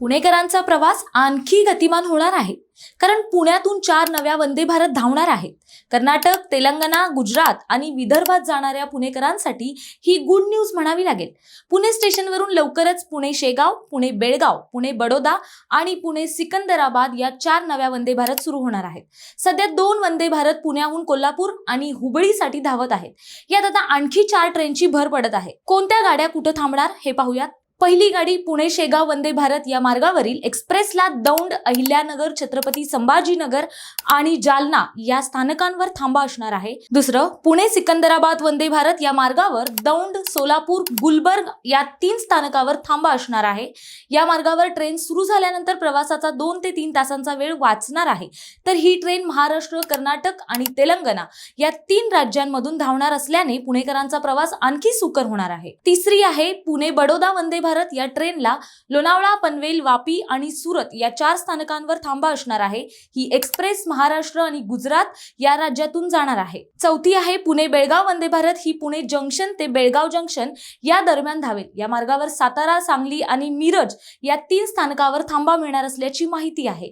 पुणेकरांचा प्रवास आणखी गतिमान होणार आहे. कारण पुण्यातून चार नव्या वंदे भारत धावणार आहेत. कर्नाटक तेलंगणा गुजरात आणि विदर्भात जाणाऱ्या पुणेकरांसाठी ही गुड न्यूज म्हणावी लागेल. पुणे स्टेशनवरून लवकरच पुणे शेगाव पुणे बेळगाव पुणे बडोदा आणि पुणे सिकंदराबाद या चार नव्या वंदे भारत सुरू होणार आहेत. सध्या दोन वंदे भारत पुण्याहून कोल्हापूर आणि हुबळीसाठी धावत आहेत. यात आता आणखी चार ट्रेनची भर पडत आहे. कोणत्या गाड्या कुठं थांबणार हे पाहूयात. पहिली गाडी पुणे शेगाव वंदे भारत या मार्गावरील एक्सप्रेसला दौंड अहिल्यानगर छत्रपती संभाजीनगर आणि जालना या स्थानकांवर थांबा असणार आहे. दुसरं पुणे सिकंदराबाद वंदे भारत या मार्गावर दौंड सोलापूर गुलबर्ग या तीन स्थानकावर थांबा असणार आहे. या मार्गावर ट्रेन सुरू झाल्यानंतर प्रवासाचा दोन ते तीन तासांचा वेळ वाचणार आहे. तर ही ट्रेन महाराष्ट्र कर्नाटक आणि तेलंगणा या तीन राज्यांमधून धावणार असल्याने पुणेकरांचा प्रवास आणखी सुकर होणार आहे. तिसरी आहे पुणे बडोदा वंदे भारत भारत या ट्रेनला लोणावळा पनवेल वापी आणि सुरत या चार स्थानकांवर थांबा असणार आहे. ही एक्सप्रेस महाराष्ट्र आणि गुजरात या राज्यातून जाणार आहे. चौथी आहे पुणे बेळगाव. वंदे भारत ही पुणे जंक्शन ते बेळगाव जंक्शन या दरम्यान धावेल. या मार्गावर सातारा सांगली आणि मिरज या तीन स्थानकावर थांबा मिळणार असल्याची माहिती आहे.